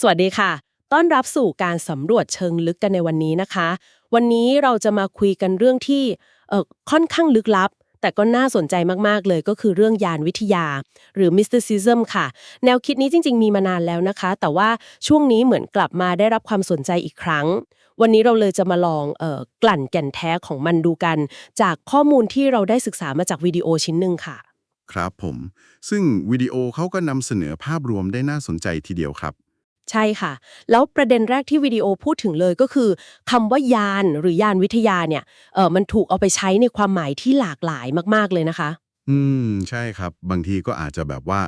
สวัสดีค่ะ ต้อนรับสู่การสำรวจเชิงลึกกันในวันนี้นะคะ วันนี้เราจะมาคุยกันเรื่องที่เอ่อค่อนข้างลึกลับ แต่ก็น่าสนใจมาก ๆ เลยก็คือเรื่องยานวิทยา หรือ mysticism ค่ะ แนวคิดนี้จริง ๆ มีมานานแล้วนะคะ แต่ว่าช่วงนี้เหมือนกลับมาได้รับความสนใจอีกครั้ง วันนี้เราเลยจะมาลองเออกลั่นแก่นแท้ของมันดูกัน จากข้อมูลที่เราได้ศึกษามาจากวิดีโอชิ้นหนึ่งค่ะ ครับผม ซึ่งวิดีโอเขาก็นำเสนอภาพรวมได้น่าสนใจทีเดียวครับ ใช่ค่ะ แล้วประเด็นแรกที่วิดีโอพูดถึงเลยก็คือคำว่ายานหรือยานวิทยาเนี่ยเออมันถูกเอาไปใช้ในความหมายที่หลากหลายมาก ๆเลยนะคะ อืม ใช่ครับ บางทีก็อาจจะแบบว่า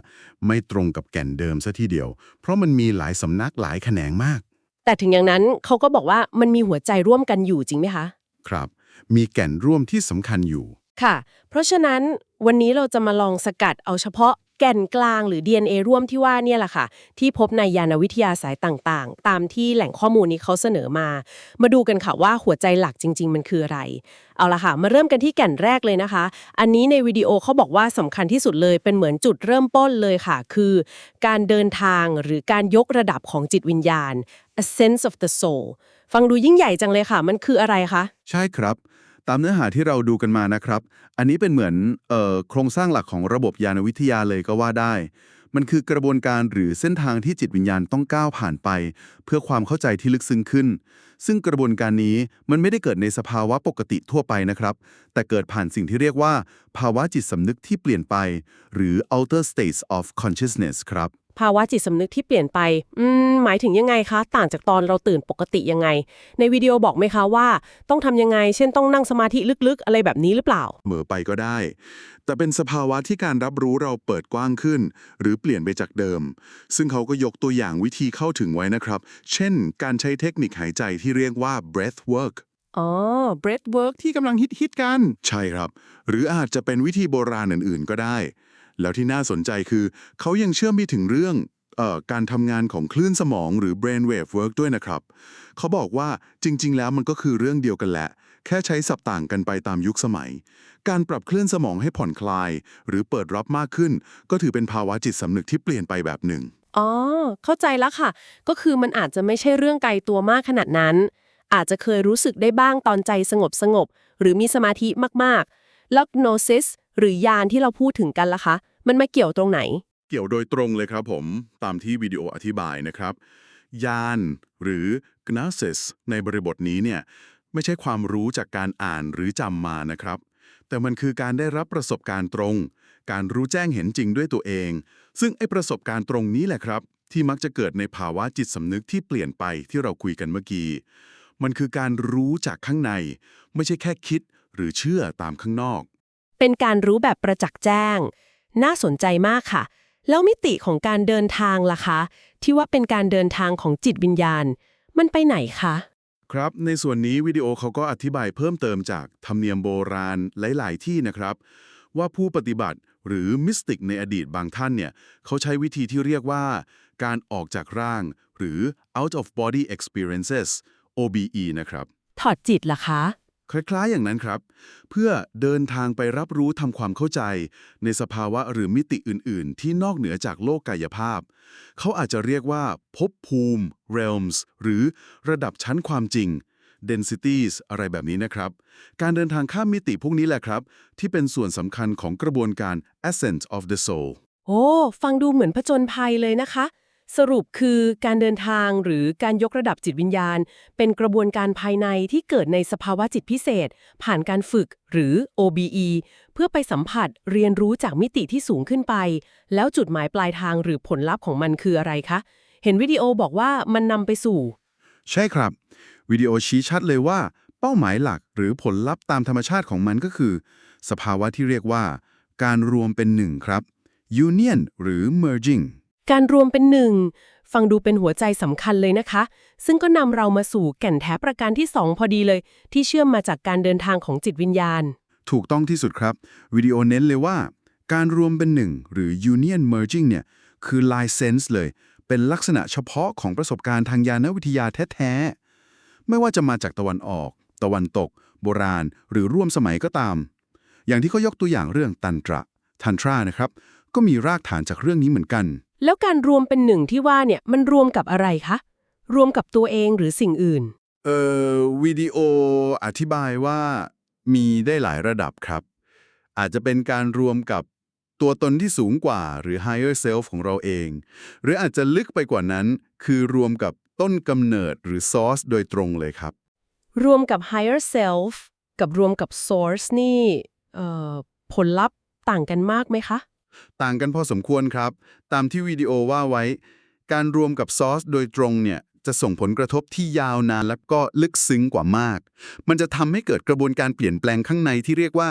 ไม่ตรงกับแก่นเดิมซะทีเดียว เพราะมันมีหลายสำนักหลายแขนงมาก แต่ถึงอย่างนั้นเขาก็บอกว่ามันมีหัวใจร่วมกันอยู่จริงไหมคะ ครับ มีแก่นร่วมที่สำคัญอยู่ ค่ะ เพราะฉะนั้นวันนี้เราจะมาลองสกัดเอาเฉพาะ แก่นกลางหรือ DNA ร่วมที่ว่าเนี่ยแหละค่ะ ที่พบในยานวิทยาสายต่างๆ ตามที่แหล่งข้อมูลนี้เขาเสนอมา มาดูกันค่ะว่าหัวใจหลักจริง ๆ มันคืออะไร เอาละค่ะ มาเริ่มกันที่แก่นแรกเลยนะคะ อันนี้ในวิดีโอเขาบอกว่าสำคัญที่สุดเลยเป็นเหมือนจุดเริ่มต้นเลยค่ะ คือ การเดินทางหรือการยกระดับของจิตวิญญาณ a sense of the soul ฟังดูยิ่งใหญ่จังเลยค่ะ มันคืออะไรคะ ใช่ครับ ตามเนื้อหาที่เราดูกันมานะครับ อันนี้เป็นเหมือนออโครงสร้างหลักของระบบยานวิทยาเลยก็ว่าได้ มันคือกระบวนการหรือเส้นทางที่จิตวิญญาณต้องก้าวผ่านไป เพื่อความเข้าใจที่ลึกซึ้งขึ้น ซึ่งกระบวนการนี้มันไม่ได้เกิดในสภาวะปกติทั่วไปนะครับ แต่เกิดผ่านสิ่งที่เรียกว่า ภาวะจิตสำนึกที่เปลี่ยนไป หรือ alter states of consciousness ครับ ภาวะจิตสำนึกที่เปลี่ยนไป อืม หมายถึงยังไงคะ ต่างจากตอนเราตื่นปกติยังไง ในวิดีโอบอกไหมคะว่าต้องทำยังไง เช่นต้องนั่งสมาธิลึกๆ อะไรแบบนี้หรือเปล่า เหมอไปก็ได้ แต่เป็นสภาวะที่การรับรู้เราเปิดกว้างขึ้น หรือเปลี่ยนไปจากเดิม ซึ่งเขาก็ยกตัวอย่างวิธีเข้าถึงไว้นะครับ เช่น การใช้เทคนิคหายใจที่เรียกว่า breath work อ๋อ breath work ที่กำลังฮิตฮิตๆกัน ใช่ครับ หรืออาจจะเป็นวิธีโบราณอื่น ๆ ก็ได้ แล้วที่น่าสนใจคือ เขายังเชื่อมไปถึงเรื่องออการทำงานของคลื่นสมองหรือ brain wave work ด้วยนะครับ เขาบอกว่าจริง ๆ แล้วมันก็คือเรื่องเดียวกันแหละ แค่ใช้สับต่างกันไปตามยุคสมัย การปรับคลื่นสมองให้ผ่อนคลาย หรือเปิดรับมากขึ้น ก็ถือเป็นภาวะจิตสำนึกที่เปลี่ยนไปแบบหนึ่งอ๋อ เข้าใจแล้วค่ะ ก็คือมันอาจจะไม่ใช่เรื่องไกลตัวมากขนาดนั้น อาจจะเคยรู้สึกได้บ้างตอนใจสงบสงบ หรือมีสมาธิมากๆ แล้ว gnosis หรือยานที่เราพูดถึงกันล่ะคะ มันมาเกี่ยวตรงไหน เกี่ยวโดยตรงเลยครับผมตามที่วิดีโออธิบายนะครับ ยานหรือ gnosis ในบริบทนี้เนี่ยไม่ใช่ความรู้จากการอ่านหรือจำมานะครับ แต่มันคือการได้รับประสบการณ์ตรง การรู้แจ้งเห็นจริงด้วยตัวเอง ซึ่งไอ้ประสบการณ์ตรงนี้แหละครับ ที่มักจะเกิดในภาวะจิตสำนึกที่เปลี่ยนไปที่เราคุยกันเมื่อกี้มันคือการรู้จากข้างใน ไม่ใช่แค่คิดหรือเชื่อตามข้างนอก เป็นการรู้แบบประจักษ์แจ้ง น่าสนใจมากค่ะ แล้วมิติของการเดินทางล่ะคะ ที่ว่าเป็นการเดินทางของจิตวิญญาณ มันไปไหนคะ ครับ ในส่วนนี้วิดีโอเขาก็อธิบายเพิ่มเติมจากธรรมเนียมโบราณหลาย ๆ ที่นะครับ ว่าผู้ปฏิบัติหรือมิสติกในอดีตบางท่านเนี่ยเขาใช้วิธีที่เรียกว่า การออกจากร่าง หรือ out of body experiences OBE นะครับ ถอดจิตล่ะคะ คล้ายๆ อย่างนั้นครับ เพื่อเดินทางไปรับรู้ทำความเข้าใจ ในสภาวะหรือมิติอื่น ๆ ที่นอกเหนือจากโลกกายภาพ เขาอาจจะเรียกว่าภพภูมิ realms หรือระดับชั้นความจริง densities อะไรแบบนี้นะครับ การเดินทางข้ามมิติพวกนี้แหละครับ ที่เป็นส่วนสำคัญของกระบวนการ essence of the soul โอ้ ฟังดูเหมือนผจญภัยเลยนะคะ สรุปคือการเดินทางหรือการยกระดับจิตวิญญาณ เป็นกระบวนการภายในที่เกิดในสภาวะจิตพิเศษ ผ่านการฝึกหรือ OBE เพื่อไปสัมผัสเรียนรู้จากมิติที่สูงขึ้นไป แล้วจุดหมายปลายทางหรือผลลัพธ์ของมันคืออะไรคะ เห็นวิดีโอบอกว่ามันนำไปสู่ ใช่ครับ วิดีโอชี้ชัดเลยว่า เป้าหมายหลักหรือผลลัพธ์ตามธรรมชาติของมันก็คือ สภาวะที่เรียกว่า การรวมเป็นหนึ่งครับ union หรือ merging การรวมเป็นหนึ่งฟังดูเป็นหัวใจสำคัญเลยนะคะ ซึ่งก็นำเรามาสู่แก่นแท้ประการที่ 2 พอดีเลย ที่เชื่อมมาจากการเดินทางของจิตวิญญาณ ถูกต้องที่สุดครับ วิดีโอเน้นเลยว่า การรวมเป็นหนึ่งหรือ union merging เนี่ย คือ license เลย เป็นลักษณะเฉพาะของประสบการณ์ทางยานวิทยาแท้ๆ ไม่ว่าจะมาจากตะวันออก ตะวันตก โบราณ หรือร่วมสมัยก็ตาม อย่างที่เขายกตัวอย่างเรื่องตันตระทันทรานะครับ ก็มีรากฐานจากเรื่องนี้เหมือนกัน แล้วการรวมเป็นหนึ่งที่ว่าเนี่ยมันรวมกับอะไรคะ รวมกับตัวเองหรือสิ่งอื่น เอ่อวิดีโออธิบายว่ามีได้หลายระดับครับ อาจจะเป็นการรวมกับตัวตนที่สูงกว่าหรือ higher self ของเราเอง หรืออาจจะลึกไปกว่านั้น คือรวมกับต้นกำเนิดหรือ source โดยตรงเลยครับ รวมกับ higher self กับรวมกับ source นี่เอ่อผลลัพธ์ต่างกันมากไหมคะ ต่างกันพอสมควรครับ ตามที่วิดีโอว่าไว้ การรวมกับซอสโดยตรงเนี่ยจะส่งผลกระทบที่ยาวนานและก็ลึกซึ้งกว่ามาก มันจะทำให้เกิดกระบวนการเปลี่ยนแปลงข้างในที่เรียกว่า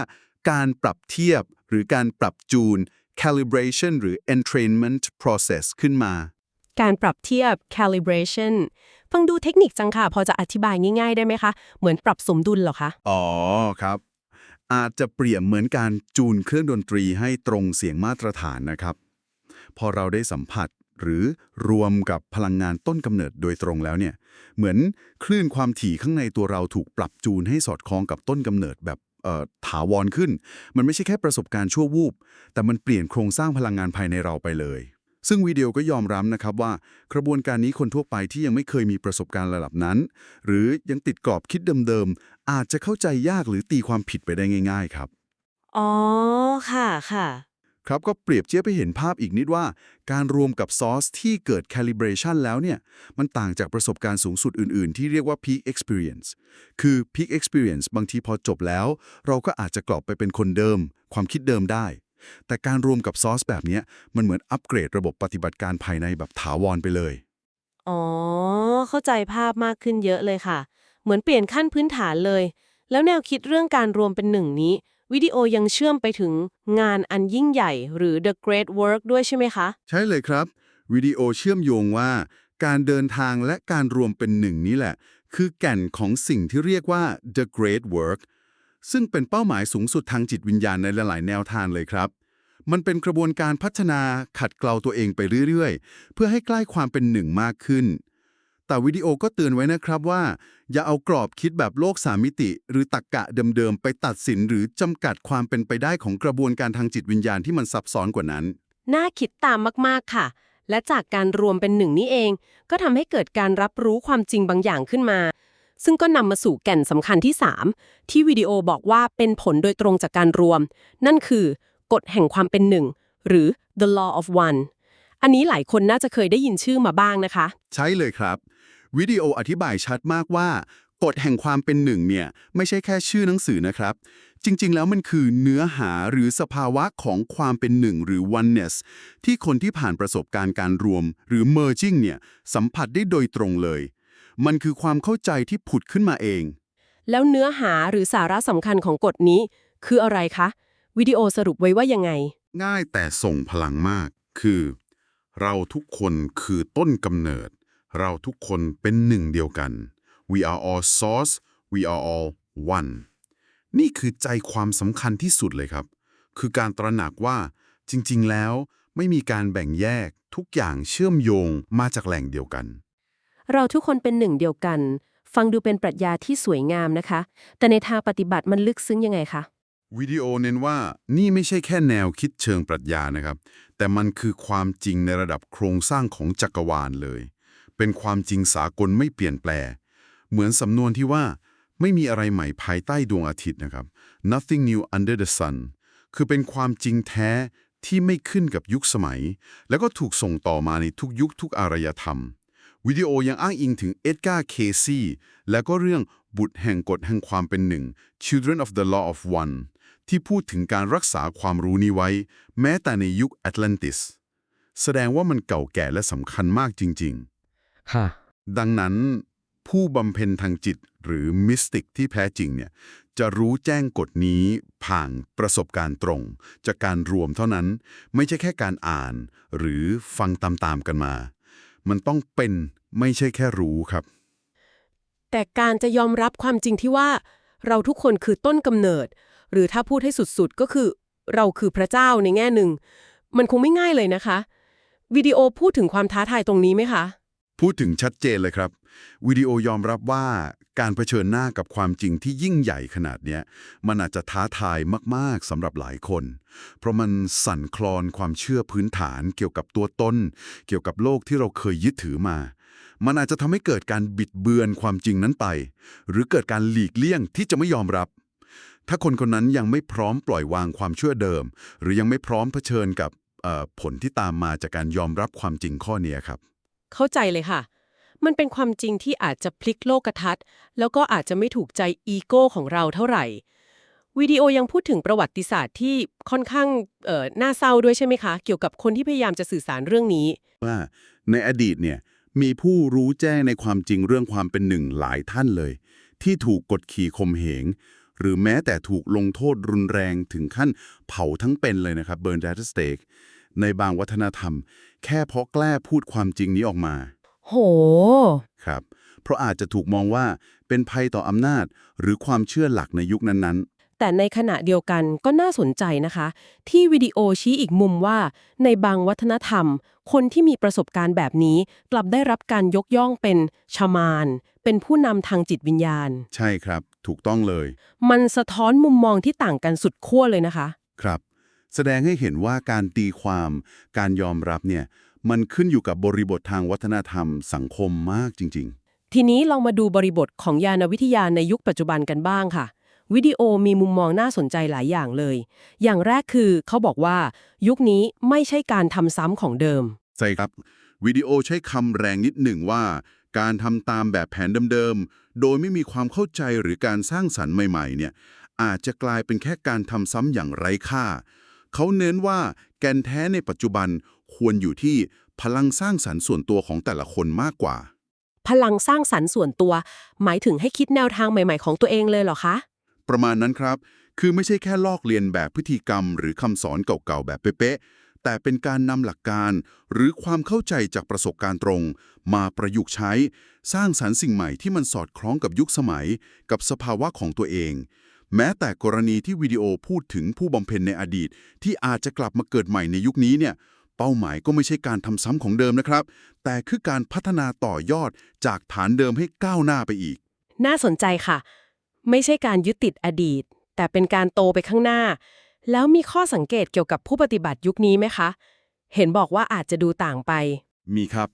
การปรับเทียบ หรือการปรับจูน calibration หรือ entrainment process ขึ้นมา การปรับเทียบ calibration ฟังดูเทคนิคจังค่ะ พอจะอธิบายง่ายๆได้ไหมคะ เหมือนปรับสมดุลเหรอคะ อ๋อครับ อาจจะเปรียบเหมือนการจูนเครื่องดนตรีให้ตรงเสียงมาตรฐานนะครับ พอเราได้สัมผัสหรือรวมกับพลังงานต้นกำเนิดโดยตรงแล้วเนี่ย เหมือนคลื่นความถี่ข้างในตัวเราถูกปรับจูนให้สอดคล้องกับต้นกำเนิดแบบเอ่อถาวรขึ้น มันไม่ใช่แค่ประสบการณ์ชั่ววูบ แต่มันเปลี่ยนโครงสร้างพลังงานภายในเราไปเลย ซึ่งวิดีโอก็ยอมรับนะครับว่า กระบวนการนี้คนทั่วไปที่ยังไม่เคยมีประสบการณ์ระดับนั้น หรือยังติดกรอบคิดเดิมๆ อาจจะเข้าใจยากหรือตีความผิดไปได้ง่าย ๆ ครับ อ๋อ ค่ะค่ะ ครับก็เปรียบเทียบไปเห็นภาพอีกนิดว่า การรวมกับซอสที่เกิด calibration แล้วเนี่ย มันต่างจากประสบการณ์สูงสุดอื่นๆ ที่เรียกว่า peak experience คือ peak experience บางทีพอจบแล้ว เราก็อาจจะกลับไปเป็นคนเดิม ความคิดเดิมได้ แต่การรวมกับซอสแบบเนี้ยมันเหมือนอัปเกรดระบบปฏิบัติการภายในแบบถาวรไปเลย อ๋อ เข้าใจภาพมากขึ้นเยอะเลยค่ะ เหมือนเปลี่ยนขั้นพื้นฐานเลย แล้วแนวคิดเรื่องการรวมเป็นหนึ่งนี้ วิดีโอยังเชื่อมไปถึงงานอันยิ่งใหญ่ หรือ the great work ด้วยใช่ไหมคะ ใช่เลยครับ วิดีโอเชื่อมโยงว่า การเดินทางและการรวมเป็นหนึ่งนี้แหละ คือแก่นของสิ่งที่เรียกว่า the great work ซึ่งเป็นเป้าหมายสูงสุดทางจิตวิญญาณในหลายๆ แนวทางเลยครับ มันเป็นกระบวนการพัฒนาขัดเกลาตัวเองไปเรื่อยๆ เพื่อให้ใกล้ความเป็นหนึ่งมากขึ้น แต่วิดีโอก็เตือนไว้นะครับว่า อย่าเอากรอบคิดแบบโลกสามมิติ หรือตรกกะเดิมๆไปตัดสินหรือจำกัดความเป็นไปได้ของกระบวนการทางจิตวิญญาณที่มันซับซ้อนกว่านั้น น่าคิดตามมากๆค่ะ และจากการรวมเป็นหนึ่งนี้เอง ก็ทำให้เกิดการรับรู้ความจริงบางอย่างขึ้นมา ซึ่งก็นำมาสู่แก่นสำคัญที่ 3 ที่วิดีโอบอกว่าเป็นผลโดยตรงจากการรวม นั่นคือกฎแห่งความเป็นหนึ่งหรือ the law of one อันนี้หลายคนน่าจะเคยได้ยินชื่อมาบ้างนะคะ ใช่เลยครับ วิดีโออธิบายชัดมากว่ากฎแห่งความเป็นหนึ่งเนี่ยไม่ใช่แค่ชื่อหนังสือนะครับ จริงๆ แล้วมันคือเนื้อหาหรือสภาวะของความเป็นหนึ่งหรือ oneness ที่คนที่ผ่านประสบการณ์การรวม หรือ merging เนี่ยสัมผัสได้โดยตรงเลย มันคือความเข้าใจที่ผุดขึ้นมาเอง แล้วเนื้อหาหรือสาระสำคัญของกฎนี้ คืออะไรคะ วิดีโอสรุปไว้ว่ายังไง ง่ายแต่ส่งพลังมาก คือ เราทุกคนคือต้นกำเนิด เราทุกคนเป็นหนึ่งเดียวกัน we are all source we are all one นี่คือใจความสำคัญที่สุดเลยครับ คือการตระหนักว่าจริง ๆ แล้วไม่มีการแบ่งแยกทุกอย่างเชื่อมโยงมาจากแหล่งเดียวกัน เราทุกคนเป็นหนึ่งเดียวกัน ฟังดูเป็นปรัชญาที่สวยงามนะคะ แต่ในทางปฏิบัติมันลึกซึ้งยังไงคะ วิดีโอเน้นว่านี่ไม่ใช่แค่แนวคิดเชิงปรัชญานะครับ แต่มันคือความจริงในระดับโครงสร้างของจักรวาลเลย เป็นความจริงสากลไม่เปลี่ยนแปลงเหมือนสำนวนที่ว่า ไม่มีอะไรใหม่ภายใต้ดวงอาทิตย์นะครับ nothing new under the sun คือเป็นความจริงแท้ที่ไม่ขึ้นกับยุคสมัย แล้วก็ถูกส่งต่อมาในทุกยุคทุกอารยธรรม วิดีโอยังอ้างอิงถึงเอ็ดการ์ เคซีแล้วก็เรื่องบุตรแห่งกฎแห่งความเป็นหนึ่ง Children of the Law of One ที่พูดถึงการรักษาความรู้นี้ไว้ แม้แต่ในยุคแอตแลนติส แสดงว่ามันเก่าแก่และสำคัญมากจริงค่ะๆดังนั้น ผู้บำเพ็ญทางจิตหรือมิสติกที่แท้จริงเนี่ยจะรู้แจ้งกฎนี้ผ่านประสบการณ์ตรง จากการรวมเท่านั้น ไม่ใช่แค่การอ่าน หรือฟังตามๆกันมา มันต้องเป็นไม่ใช่แค่รู้ครับ แต่การจะยอมรับความจริงที่ว่า เราทุกคนคือต้นกำเนิด หรือถ้าพูดให้สุดๆก็คือ เราคือพระเจ้าในแง่หนึ่ง มันคงไม่ง่ายเลยนะคะ วิดีโอพูดถึงความท้าทายตรงนี้ไหมคะ พูดถึงชัดเจนเลยครับ วิดีโอยอมรับว่าการเผชิญหน้ากับความจริงที่ยิ่งใหญ่ขนาดนี้มันอาจจะท้าทายมาก ๆสำหรับหลายคน เพราะมันสั่นคลอนความเชื่อพื้นฐานเกี่ยวกับตัวตนเกี่ยวกับโลกที่เราเคยยึดถือมา มันอาจจะทำให้เกิดการบิดเบือนความจริงนั้นไป หรือเกิดการหลีกเลี่ยงที่จะไม่ยอมรับ ถ้าคนคนนั้นยังไม่พร้อมปล่อยวางความเชื่อเดิม หรือยังไม่พร้อมเผชิญกับผลที่ตามมาจากการยอมรับความจริงข้อนี้ครับ เข้าใจเลยค่ะ มันเป็นความจริงที่อาจจะพลิกโลกทัศน์ แล้วก็อาจจะไม่ถูกใจอีโก้ของเราเท่าไหร่ วิดีโอยังพูดถึงประวัติศาสตร์ที่ค่อนข้างน่าเศร้าด้วยใช่ไหมคะ เกี่ยวกับคนที่พยายามจะสื่อสารเรื่องนี้ ว่าในอดีตเนี่ยมีผู้รู้แจ้งในความจริงเรื่องความเป็นหนึ่งหลายท่านเลย ที่ถูกกดขี่ข่มเหง หรือแม้แต่ถูกลงโทษรุนแรงถึงขั้นเผาทั้งเป็นเลยนะครับเบิร์นแดตสเต็ก ในบางวัฒนธรรม แค่เพราะแกล้พูดความจริงนี้ออกมา โห ครับ เพราะอาจจะถูกมองว่าเป็นภัยต่ออำนาจ หรือความเชื่อหลักในยุคนั้นแต่ในขณะเดียวกันก็น่าสนใจนะคะ ที่วิดีโอชี้อีกมุมว่า ในบางวัฒนธรรม คนที่มีประสบการณ์แบบนี้ กลับได้รับการยกย่องเป็นชามาน เป็นผู้นำทางจิตวิญญาณๆใช่ครับ ถูกต้องเลย มันสะท้อนมุมมองที่ต่างกันสุดขั้วเลยนะคะ ครับ แสดงให้เห็นว่าการตีความการยอมรับเนี่ยมันขึ้นอยู่กับบริบททางวัฒนธรรมสังคมมากจริง ๆ ทีนี้ลองมาดูบริบทของยานวิทยาในยุคปัจจุบันกันบ้างค่ะวิดีโอมีมุมมองน่าสนใจหลายอย่างเลย อย่างแรกคือเขาบอกว่า ยุคนี้ไม่ใช่การทำซ้ำของเดิม ใช่ครับ วิดีโอใช้คำแรงนิดหนึ่งว่า การทำตามแบบแผนเดิมๆ โดยไม่มีความเข้าใจหรือการสร้างสรรค์ใหม่ๆ เนี่ยอาจจะกลายเป็นแค่การทำซ้ำอย่างไร้ค่า เขาเน้นว่าแกนแท้ในปัจจุบันควรอยู่ที่พลังสร้างสรรค์ส่วนตัวของแต่ละคนมากกว่า พลังสร้างสรรค์ส่วนตัว หมายถึงให้คิดแนวทางใหม่ ๆ ของตัวเองเลยเหรอคะ ประมาณนั้นครับ คือไม่ใช่แค่ลอกเลียนแบบพฤติกรรม หรือคำสอนเก่าๆแบบเป๊ะๆแต่เป็นการนำหลักการ หรือความเข้าใจจากประสบการณ์ตรง มาประยุกต์ใช้ สร้างสรรค์สิ่งใหม่ที่มันสอดคล้องกับยุคสมัย กับสภาวะของตัวเอง แม้แต่กรณีที่วิดีโอพูดถึงผู้บำเพ็ญในอดีต ที่อาจจะกลับมาเกิดใหม่ในยุคนี้เนี่ยเป้าหมายก็ไม่ใช่การทำซ้ำของเดิมนะครับ แต่คือการพัฒนาต่อยอดจากฐานเดิมให้ก้าวหน้าไปอีก น่าสนใจค่ะ ไม่ใช่การยึดติดอดีต แต่เป็นการโตไปข้างหน้า แล้วมีข้อสังเกตเกี่ยวกับผู้ปฏิบัติยุคนี้ไหมคะ เห็นบอกว่าอาจจะดูต่างไป มีครับ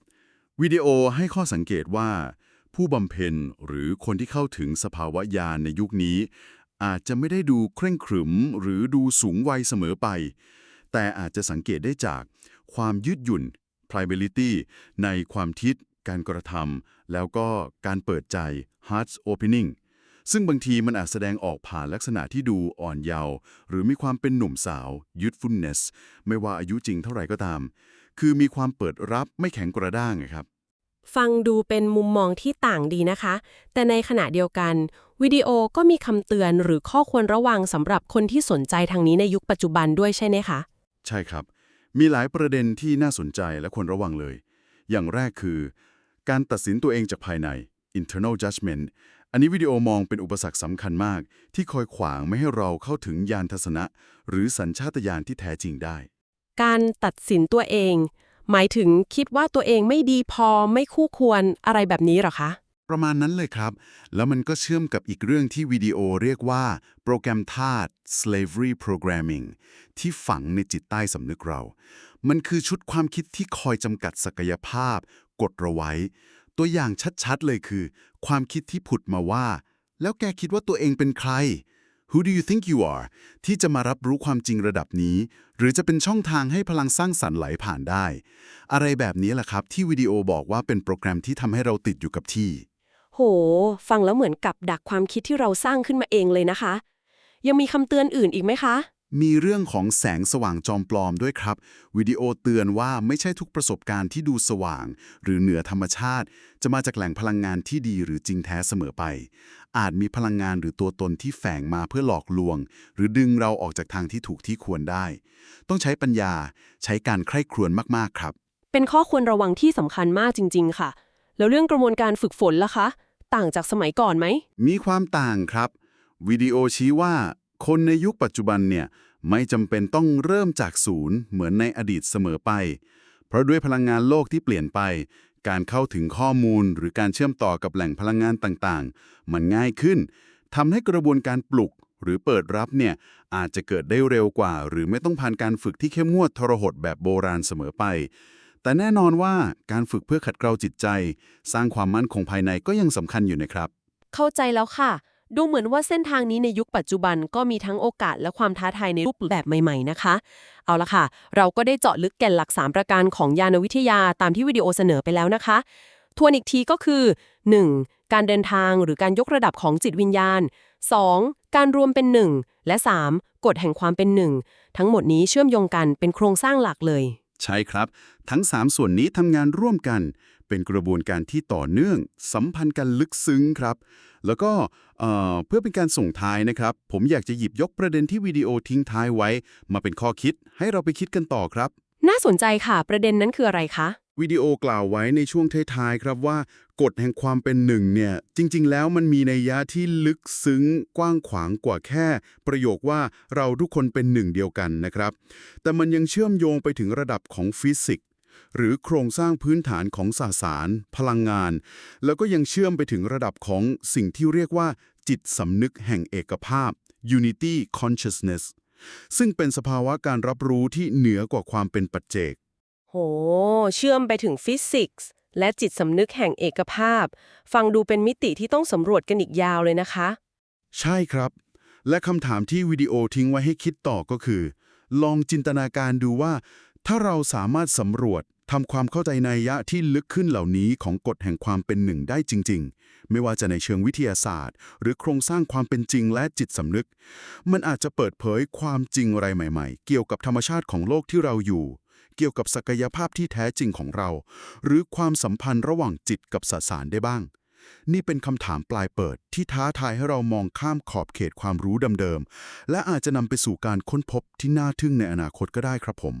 วิดีโอให้ข้อสังเกตว่า ผู้บำเพ็ญหรือคนที่เข้าถึงสภาวะญาณในยุคนี้ อาจจะไม่ได้ดูเคร่งขรึมหรือดูสูงวัยเสมอไป แต่อาจจะสังเกตได้จากความยืดหยุ่น pliability ในความคิด การกระทำแล้วก็การเปิดใจ hearts opening ซึ่งบางทีมันอาจแสดงออกผ่านลักษณะที่ดูอ่อนเยาว์หรือมีความเป็นหนุ่มสาว youthfulness ไม่ว่าอายุจริงเท่าไหร่ก็ตาม คือมีความเปิดรับไม่แข็งกระด้างครับ ฟังดูเป็นมุมมองที่ต่างดีนะคะ แต่ในขณะเดียวกัน วิดีโอก็มีคำเตือนหรือข้อควรระวังสำหรับคนที่สนใจทางนี้ในยุคปัจจุบันด้วยใช่ไหมคะ ใช่ครับ มีหลายประเด็นที่น่าสนใจและควรระวังเลย อย่างแรกคือ การตัดสินตัวเองจากภายใน internal judgment อันนี้วิดีโอมองเป็นอุปสรรคสำคัญมาก ที่คอยขวางไม่ให้เราเข้าถึงญาณทัศนะ หรือสัญชาตญาณที่แท้จริงได้ การตัดสินตัวเอง หมายถึงคิดว่าตัวเองไม่ดีพอไม่คู่ควรอะไรแบบนี้เหรอคะ ประมาณนั้นเลยครับ แล้วมันก็เชื่อมกับอีกเรื่องที่วิดีโอเรียกว่า โปรแกรมทาส slavery programming ที่ฝังในจิตใต้สำนึกเรา มันคือชุดความคิดที่คอยจำกัดศักยภาพ กดเราไว้ ตัวอย่างชัดๆเลยคือ ความคิดที่ผุดมาว่า แล้วแกคิดว่าตัวเองเป็นใคร Who do you think you are ที่จะมารับรู้ความจริงระดับนี้ หรือจะเป็นช่องทางให้พลังสร้างสรรค์ไหลผ่านได้ อะไรแบบนี้แหละครับที่วิดีโอบอกว่าเป็นโปรแกรมที่ทำให้เราติดอยู่กับที่ โห ฟังแล้วเหมือนกับดักความคิดที่เราสร้างขึ้นมาเองเลยนะคะ ยังมีคำเตือนอื่นอีกไหมคะ มีเรื่องของแสงสว่างจอมปลอมด้วยครับ วิดีโอเตือนว่าไม่ใช่ทุกประสบการณ์ที่ดูสว่าง หรือเหนือธรรมชาติ จะมาจากแหล่งพลังงานที่ดีหรือจริงแท้เสมอไป อาจมีพลังงานหรือตัวตนที่แฝงมาเพื่อหลอกลวง หรือดึงเราออกจากทางที่ถูกที่ควรได้ ต้องใช้ปัญญาใช้การใคร่ครวญมากๆครับ เป็นข้อควรระวังที่สำคัญมากจริง ๆ ค่ะ แล้วเรื่องกระบวนการฝึกฝนล่ะคะ ต่างจากสมัยก่อนไหม มีความต่างครับ วิดีโอชี้ว่าคนในยุคปัจจุบันเนี่ยไม่จำเป็นต้องเริ่มจากศูนย์เหมือนในอดีตเสมอไป เพราะด้วยพลังงานโลกที่เปลี่ยนไป การเข้าถึงข้อมูลหรือการเชื่อมต่อกับแหล่งพลังงานต่างๆ มันง่ายขึ้นทำให้กระบวนการปลุกหรือเปิดรับเนี่ยอาจจะเกิดได้เร็วกว่า หรือไม่ต้องผ่านการฝึกที่เข้มงวดทรหดแบบโบราณเสมอไป แต่แน่นอนว่าการฝึกเพื่อขัดเกลาจิตใจ สร้างความมั่นคงภายในก็ยังสำคัญอยู่นะครับ เข้าใจแล้วค่ะ ดูเหมือนว่าเส้นทางนี้ในยุคปัจจุบันก็มีทั้งโอกาสและความท้าทายในรูปแบบใหม่ ๆ นะคะ เอาละค่ะ เราก็ได้เจาะลึกแก่นหลัก 3 ประการของยานวิทยาตามที่วิดีโอเสนอไปแล้วนะคะทวนอีกทีก็คือ 1. การเดินทางหรือการยกระดับของจิตวิญญาณ 2. การรวมเป็น1และ 3. กฎแห่งความเป็นหนึ่งทั้งหมดนี้เชื่อมโยงกันเป็นโครงสร้างหลักเลย ใช่ครับ ทั้ง 3 ส่วนนี้ทำงานร่วมกัน เป็นกระบวนการที่ต่อเนื่อง สัมพันธ์กันลึกซึ้งครับ แล้วก็เเพื่อเป็นการส่งท้ายนะครับ ผมอยากจะหยิบยกประเด็นที่วิดีโอทิ้งท้ายไว้ มาเป็นข้อคิดให้เราไปคิดกันต่อครับ น่าสนใจค่ะ ประเด็นนั้นคืออะไรคะ วิดีโอกล่าวไว้ในช่วงท้ายๆครับว่ากฎแห่งความเป็นหนึ่งเนี่ยจริง ๆ แล้วมันมีในยยะที่ลึกซึ้งกว้างขวางกว่าแค่ ประโยคว่าเราทุกคนเป็นหนึ่งเดียวกันนะครับ แต่มันยังเชื่อมโยงไปถึงระดับของฟิสิกส์หรือโครงสร้างพื้นฐานของสสาร พลังงาน แล้วก็ยังเชื่อมไปถึงระดับของสิ่งที่เรียกว่า จิตสำนึกแห่งเอกภาพ unity consciousness ซึ่งเป็นสภาวะการรับรู้ที่เหนือกว่าความเป็นปัจเจก โห เชื่อมไปถึงฟิสิกส์และจิตสำนึกแห่งเอกภาพ ฟังดูเป็นมิติที่ต้องสำรวจกันอีกยาวเลยนะคะ ใช่ครับ และคำถามที่วิดีโอทิ้งไว้ให้คิดต่อก็คือ ลองจินตนาการดูว่า ถ้าเราสามารถสำรวจทำความเข้าใจในยยะที่ลึกขึ้นเหล่านี้ของกฎแห่งความเป็นหนึ่งได้จริง ๆ ไม่ว่าจะในเชิงวิทยาศาสตร์ หรือโครงสร้างความเป็นจริงและจิตสำนึก มันอาจจะเปิดเผยความจริงอะไรใหม่ ๆ เกี่ยวกับธรรมชาติของโลกที่เราอยู่ เกี่ยวกับศักยภาพที่แท้จริงของเรา หรือความสัมพันธ์ระหว่างจิตกับสสารได้บ้าง นี่เป็นคำถามปลายเปิดที่ท้าทายให้เรามองข้ามขอบเขตความรู้เดิมๆและอาจจะนำไปสู่การค้นพบที่น่าทึ่งในอนาคตก็ได้ครับผม